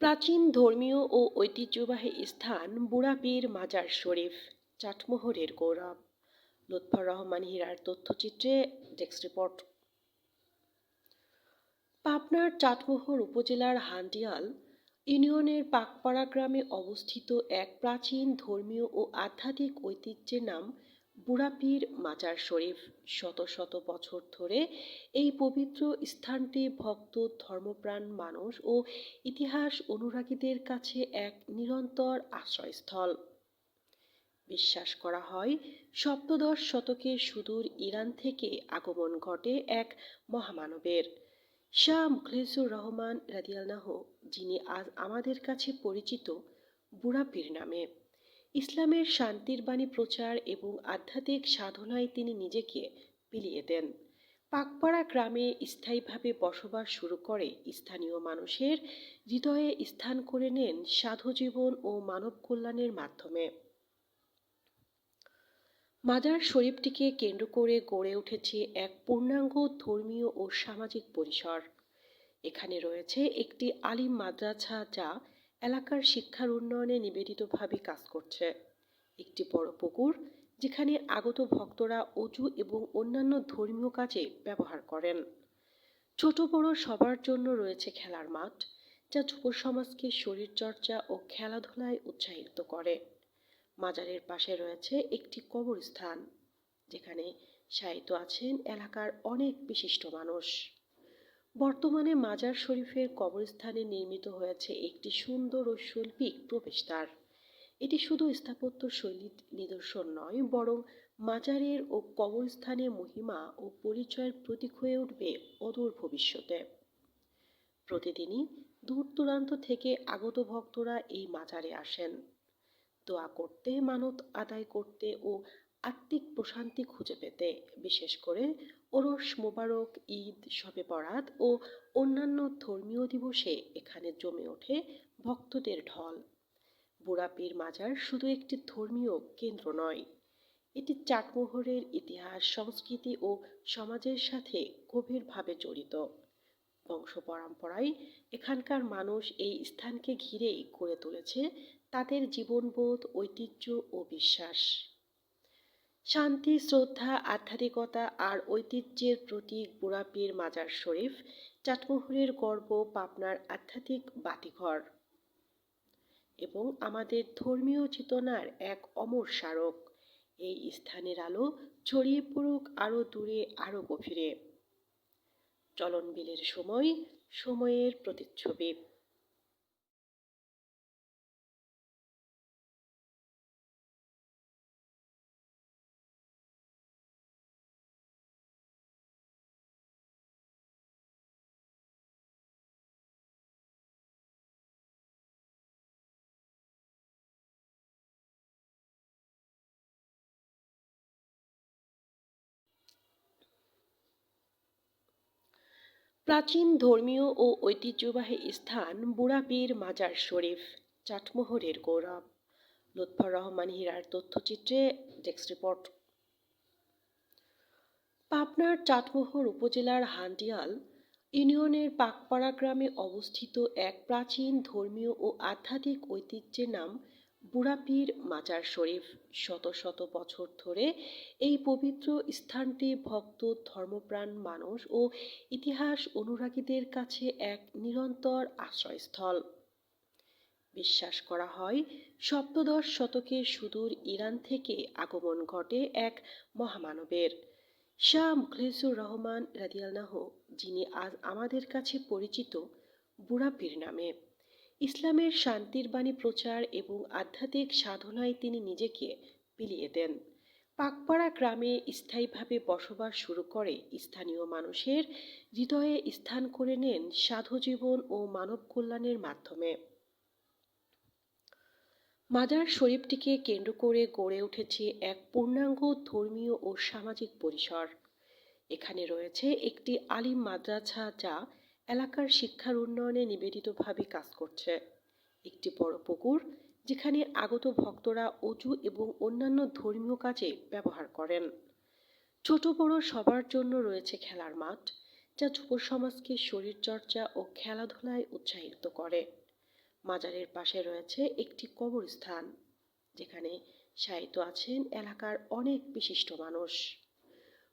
প্রাচীন ধর্মীয় ও ঐতিহ্যবাহী স্থান বুড়াপীর মাজার শরীফ, চাটমোহরের গৌরব। লুৎফর রহমান হীরার তথ্যচিত্রে ডেস্ক রিপোর্ট। পাবনার চাটমোহর উপজেলার হান্ডিয়াল ইউনিয়নের পাকপাড়া গ্রামে অবস্থিত এক প্রাচীন ধর্মীয় ও আধ্যাত্মিক ঐতিহ্যের নাম বুড়াপীর মাজার শরীফ শত শত বছর ধরে এই পবিত্র স্থানটি ভক্ত, ধর্মপ্রাণ মানুষ ও ইতিহাস অনুরাগীদের কাছে এক নিরন্তর আশ্রয়স্থল। বিশ্বাস করা হয়, সপ্তদশ শতকে সুদূর ইরান থেকে আগমন ঘটে এক মহামানবের। শাহ মুখলিসুর রহমান রাদিয়াল্লাহ যিনি আজ আমাদের কাছে পরিচিত বুড়াপীর নামে। ইসলামের শান্তির বাণী প্রচার এবং আধ্যাত্মিক সাধনায় তিনি নিজেকে বিলিয়ে দেন। পাকপাড়া গ্রামে স্থায়ীভাবে বসবাস শুরু করে স্থানীয় মানুষের হৃদয়ে স্থান করে নেন সাধু জীবন ও মানব কল্যাণের মাধ্যমে। মাজার শরীফটিকে কেন্দ্র করে গড়ে উঠেছে এক পূর্ণাঙ্গ ধর্মীয় ও সামাজিক পরিসর। এখানে রয়েছে একটি আলিম মাদ্রাসা যা এলাকার শিক্ষার উন্নয়নে নিবেদিতভাবে কাজ করছে। একটি বড় পুকুর, যেখানে আগত ভক্তরা অজু এবং অন্যান্য ধর্মীয় কাজে ব্যবহার করেন। ছোট বড় সবার জন্য রয়েছে খেলার মাঠ, যা যুব সমাজকে শরীরচর্চা ও খেলাধুলায় উৎসাহিত করে। মাজারের পাশে রয়েছে একটি কবরস্থান, যেখানে শায়িত আছেন এলাকার অনেক বিশিষ্ট মানুষ। বর্তমানে মাজার শরীফের কবরস্থানে নির্মিত হয়েছে একটি সুন্দর ও শৈল্পিক প্রবেশদ্বার। এটি শুধু স্থাপত্য শৈলীর নিদর্শন নয়, বরং মাজারের ও কবরস্থানের মহিমা ও পরিচয়ের প্রতীক হয়ে উঠবে অদূর ভবিষ্যতে। প্রতিদিনই দূর দূরান্ত থেকে আগত ভক্তরা এই মাজারে আসেন। দোয়া করতে, মানত আদায় করতে ও আত্মিক প্রশান্তি খুঁজে পেতে, বিশেষ করে ওরস, মোবারক, ঈদ, শবে বরাত ও অন্যান্য ধর্মীয় দিবসে এখানে জমে ওঠে ভক্তদের ঢল। বুড়াপীর মাজার শুধু একটি ধর্মীয় কেন্দ্র নয়, এটি চাটমোহরের ইতিহাস, সংস্কৃতি ও সমাজের সাথে গভীরভাবে জড়িত। বংশ পরম্পরায় এখানকার মানুষ এই স্থানকে ঘিরেই গড়ে তুলেছে তাদের জীবনবোধ, ঐতিহ্য ও বিশ্বাস। শান্তি, শ্রদ্ধা, আধ্যাত্মিকতা আর ঐতিহ্যের প্রতীক বুড়াপীর মাজার শরীফ, চাটমোহরের গর্ব পাবনার আধ্যাত্মিক বাতিঘর এবং আমাদের ধর্মীয় চেতনার এক অমর স্মারক। এই স্থানের আলো ছড়িয়ে পড়ুক আরও দূরে, আরও গভীরে। চলন বিলের সময়, সময়ের প্রতিচ্ছবি। প্রাচীন ধর্মীয় ও ঐতিহ্যবাহী স্থান বুড়াপীর মাজার শরীফ, চাটমোহরের গৌরব। লুৎফর রহমান হীরার তথ্যচিত্রে ডেস্ক রিপোর্ট। পাবনার চাটমোহর উপজেলার হান্ডিয়াল ইউনিয়নের পাকপাড়া গ্রামে অবস্থিত এক প্রাচীন ধর্মীয় ও আধ্যাত্মিক ঐতিহ্যের নাম বুড়াপীর মাজার শরীফ শত শত বছর ধরে এই পবিত্র স্থানটি ভক্ত, ধর্মপ্রাণ মানুষ ও ইতিহাস অনুরাগীদের কাছে এক নিরন্তর আশ্রয়স্থল। বিশ্বাস করা হয়, সপ্তদশ শতকে সুদূর ইরান থেকে আগমন ঘটে এক মহামানবের। শাহ মুখলিসুর রহমান রাদিয়াল্লাহ যিনি আজ আমাদের কাছে পরিচিত বুড়াপীর নামে। ইসলামের শান্তির বাণী প্রচার এবং আধ্যাত্মিক সাধনায় তিনি নিজেকে বিলিয়ে দেন। পাকপাড়া গ্রামে স্থায়ীভাবে বসবাস শুরু করে স্থানীয় মানুষের হৃদয়ে স্থান করে নেন সাধু জীবন ও মানব কল্যাণের মাধ্যমে। মাজার শরীফটিকে কেন্দ্র করে গড়ে উঠেছে এক পূর্ণাঙ্গ ধর্মীয় ও সামাজিক পরিসর। এখানে রয়েছে একটি আলিম মাদ্রাসা যা এলাকার শিক্ষার উন্নয়নে নিবেদিতভাবে কাজ করছে। একটি বড় পুকুর যেখানে আগত ভক্তরা অজু এবং অন্যান্য ধর্মীয় কাজে ব্যবহার করেন। ছোট বড় সবার জন্য রয়েছে খেলার মাঠ, যা যুব সমাজকে শরীরচর্চা ও খেলাধুলায় উৎসাহিত করে। মাজারের পাশে রয়েছে একটি কবরস্থান, যেখানে শায়িত আছেন এলাকার অনেক বিশিষ্ট মানুষ।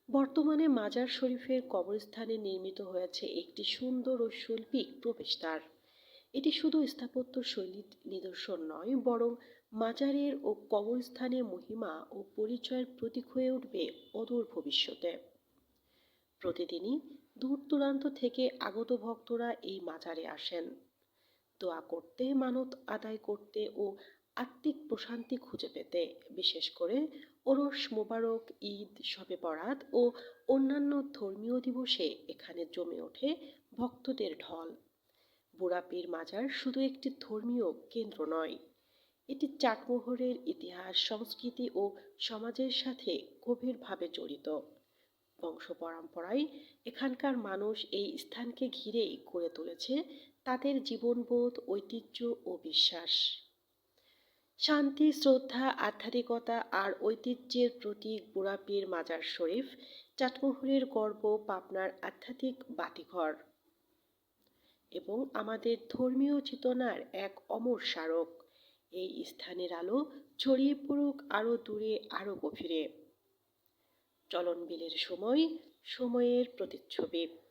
বর্তমানে মাজার শরীফের কবরস্থানে নির্মিত হয়েছে একটি সুন্দর ও শৈল্পিক প্রবেশদ্বার। এটি শুধু স্থাপত্য শৈলীর নিদর্শন নয়, বরং মাজারের ও কবরস্থানের মহিমা ও পরিচয়ের প্রতীক হয়ে উঠবে অদূর ভবিষ্যতে। প্রতিদিনই দূর দূরান্ত থেকে আগত ভক্তরা এই মাজারে আসেন। দোয়া করতে, মানত আদায় করতে ও আত্মিক প্রশান্তি খুঁজে পেতে, বিশেষ করে ওরস, মোবারক, ঈদ, শবে বরাত ও অন্যান্য ধর্মীয় দিবসে এখানে জমে ওঠে ভক্তদের ঢল। বুড়াপীর মাজার শুধু একটি ধর্মীয় কেন্দ্র নয়, এটি চাটমোহরের ইতিহাস, সংস্কৃতি ও সমাজের সাথে গভীরভাবে জড়িত। বংশ পরম্পরায় এখানকার মানুষ এই স্থানকে ঘিরেই গড়ে তুলেছে তাদের জীবনবোধ, ঐতিহ্য ও বিশ্বাস। শান্তি, শ্রদ্ধা, আধ্যাত্মিকতা আর ঐতিহ্যের প্রতীক বুড়াপীর মাজার শরীফ, চাটমোহরের গর্ব, পাবনার আধ্যাত্মিক বাতিঘর। এবং আমাদের ধর্মীয় চেতনার এক অমর স্মারক। এই স্থানের আলো ছড়িয়ে পড়ুক আরও দূরে আরও গভীরে। চলন বিলের সময়, সময়ের প্রতিচ্ছবি।